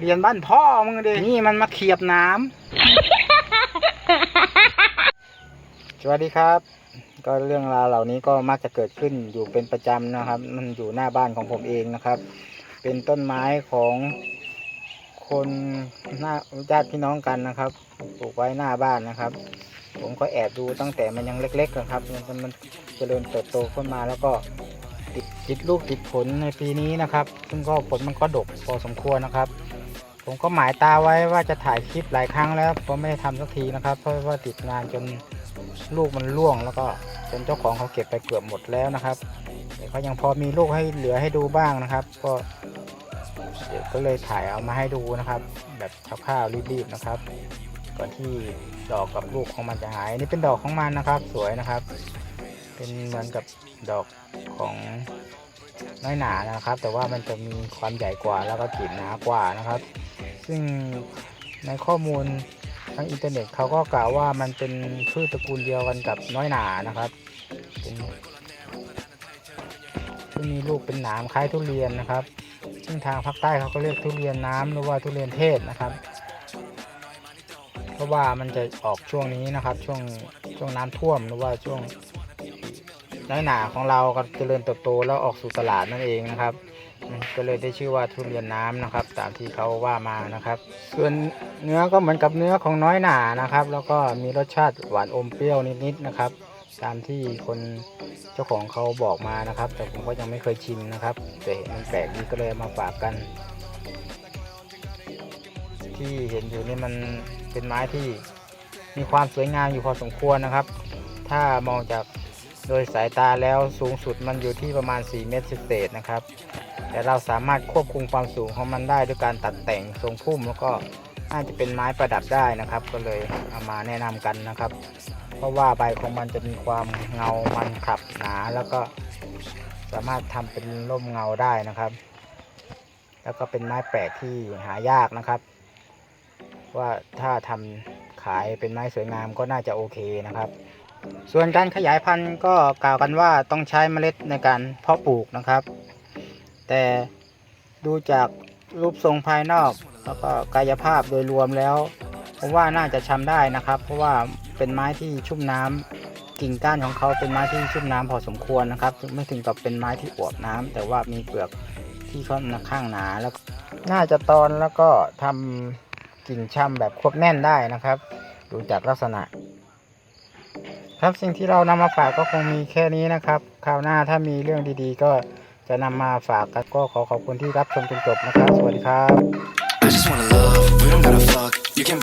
เรียนบ้านพ่อมึงดินี่มันมาเขียบน้ำสวัสดีครับ ก็เรื่องราวเหล่านี้ก็มักจะเกิดขึ้นอยู่เป็นประจำนะครับ มันอยู่หน้าบ้านของผมเองนะครับ เป็นต้นไม้ของคนหน้าญาติพี่น้องกันนะครับปลูกไว้หน้าบ้านนะครับ ผมก็แอบดูตั้งแต่มันยังเล็กๆนะครับ มันมันเจริญเติบโตขึ้นมาแล้วก็ติดติดลูกติดผลในปีนี้นะครับ ซึ่งก็ผลมันก็ดกพอสมควรนะครับ ผมก็หมายตาไว้ว่าจะถ่ายคลิปหลายครั้งแล้วผมไม่ได้ทำสักทีนะครับ เพราะว่าติดงานจนลูกมันร่วง แล้วก็จนเจ้าของเขาเก็บไปเกือบหมดแล้วนะครับแต่ก็ยังพอมีลูกให้เหลือให้ดูบ้างนะครับ ก็เดี๋ยวก็เลยถ่ายเอามาให้ดูนะครับ แบบคร่าวๆรีบๆนะครับ ก่อนที่ดอกกับลูกของมันจะหายนนี่เป็นดอกของมันนะครับ สวยนะครับ เป็นเหมือนกับดอกของน้อยหนานะครับ แต่ว่ามันจะมีความใหญ่กว่าแล้วก็กลิ่นหนากว่านะครับ ซึ่งในข้อมูลทางอินเทอร์เน็ตเขาก็กล่าวว่ามันเป็นพืชตระกูลเดียวกันกับน้อยหนานะครับเป็นที่มีลูกเป็นหนามคล้ายทุเรียนนะครับ ซึ่งทางภาคใต้เขาก็เรียกทุเรียนน้ำหรือว่าทุเรียนเทศนะครับ เพราะว่ามันจะออกช่วงนี้นะครับ ช่วงช่วงน้ำท่วมหรือว่าช่วงน้อยหนาของเราก็เจริญเติบโตแล้วออกสู่ตลาดนั่นเองนะครับ ก็เลยได้ชื่อว่าทุเรียนน้ำนะครับ ตามที่เขาว่ามานะครับ ส่วนเนื้อก็เหมือนกับเนื้อของน้อยหนานะครับ แล้วก็มีรสชาติหวานอมเปรี้ยวนิดๆนะครับ ตามที่คนเจ้าของเขาบอกมานะครับ แต่ผมก็ยังไม่เคยชิมนะครับแต่เห็นมันแปลกดีก็เลยมาฝากกัน ที่เห็นอยู่นี่มันเป็นไม้ที่มีความสวยงามอยู่พอสมควรนะครับ ถ้ามองจากโดยสายตาแล้วสูงสุดมันอยู่ที่ประมาณ 4 เมตรเศษนะครับ แต่เราสามารถควบคุมความสูงของมันได้ด้วยการตัดแต่งทรงพุ่มแล้วก็น่าจะเป็นไม้ประดับได้นะครับ ก็เลยเอามาแนะนำกันนะครับ เพราะว่าใบของมันจะมีความเงามันขับหนาแล้วก็สามารถทำเป็นร่มเงาได้นะครับ แล้วก็เป็นไม้แปลกที่หายากนะครับ ว่าถ้าทำขายเป็นไม้สวยงามก็น่าจะโอเคนะครับ ส่วนการขยายพันธุ์ก็กล่าวกันว่าต้องใช้เมล็ดในการเพาะปลูกนะครับ แต่ดูจากรูปทรงภายนอก แล้วก็กายภาพโดยรวมแล้วผมว่าน่าจะชำได้นะครับ เพราะว่าเป็นไม้ที่ชุ่มน้ำกิ่งก้านของเขาเป็นไม้ที่ชุ่มน้ำพอสมควรนะครับ ไม่ถึงกับเป็นไม้ที่อวบน้ำแต่ว่ามีเปลือกที่ค่อนข้างหนาแล้ว น่าจะตอนแล้วก็ทำกิ่งช่ำแบบควบแน่นได้นะครับ ดูจากลักษณะ ครับสิ่งที่เรานำมาฝากก็คงมีแค่นี้นะครับ คราวหน้าถ้ามีเรื่องดีๆ ก็ จะนำมาฝากกันก็ขอขอบคุณที่รับชมจนจบนะครับ สวัสดีครับ